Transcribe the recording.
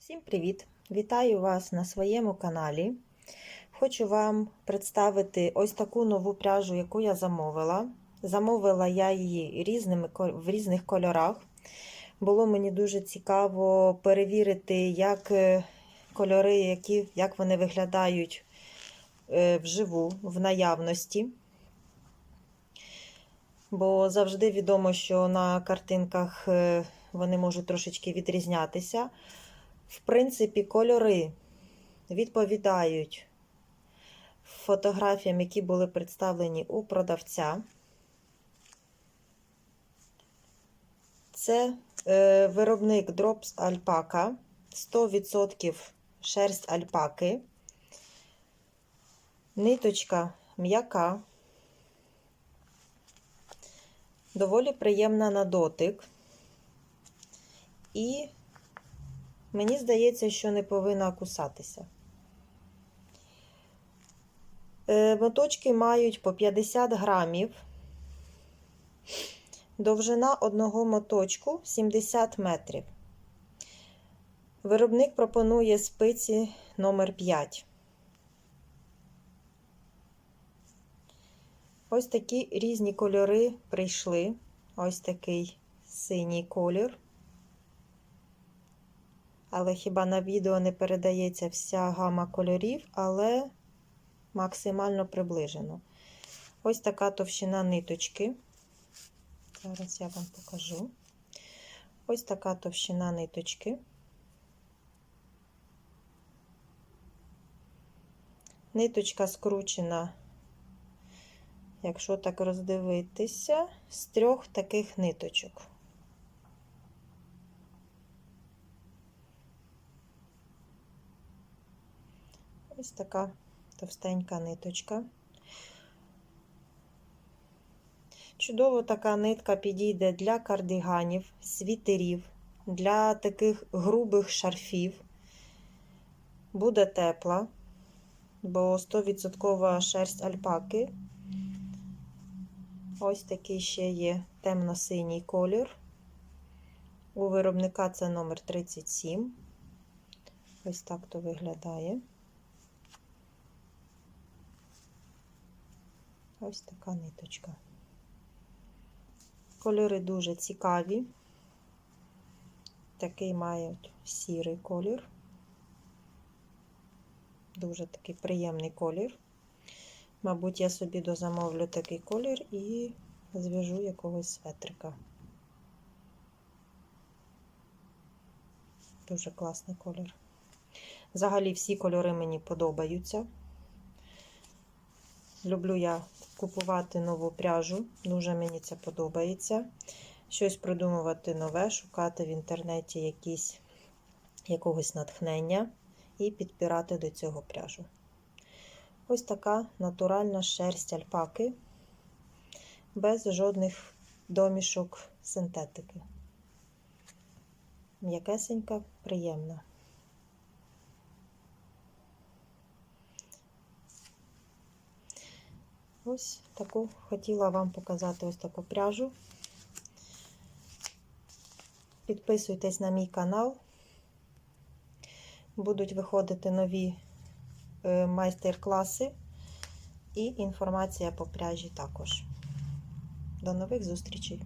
Всім привіт! Вітаю вас на своєму каналі. Хочу вам представити ось таку нову пряжу, яку я замовила. Замовила я її різними, в різних кольорах. Було мені дуже цікаво перевірити, як е, кольори, які, як вони виглядають е, вживу, в наявності. Бо завжди відомо, що на картинках е, вони можуть трошечки відрізнятися. В принципі, кольори відповідають фотографіям, які були представлені у продавця. Це е, виробник Drops Alpaca, 100% шерсть альпаки, ниточка м'яка, доволі приємна на дотик. І Мені здається, що не повинна кусатися. Е, Моточки мають по 50 грамів. Довжина одного моточку 70 метрів. Виробник пропонує спиці номер 5. Ось такі різні кольори прийшли. Ось такий синій колір. Але хіба на відео не передається вся гама кольорів, але максимально приближено. Ось така товщина ниточки. Зараз я вам покажу. Ось така товщина ниточки. Ниточка скручена, якщо так роздивитися, з трьох таких ниточок. Ось така товстенька ниточка. Чудово така нитка підійде для кардиганів, світерів, для таких грубих шарфів. Буде тепла, бо 100% шерсть альпаки. Ось такий ще є темно-синій колір. У виробника це номер 37. Ось так то виглядає. Ось така ниточка. Кольори дуже цікаві. Такий мають сірий колір. Дуже такий приємний колір. Мабуть, я собі дозамовлю такий колір і зв'яжу якогось светрика. Дуже класний колір. Взагалі всі кольори мені подобаються. Люблю я купувати нову пряжу, дуже мені це подобається. Щось придумувати нове, шукати в інтернеті якісь, якогось натхнення і підбирати до цього пряжу. Ось така натуральна шерсть альпаки, без жодних домішок синтетики. М'якесенька, приємна. Ось таку хотіла вам показати ось таку пряжу. Підписуйтесь на мій канал. Будуть виходити нові е, майстер-класи і інформація по пряжі також. До нових зустрічей!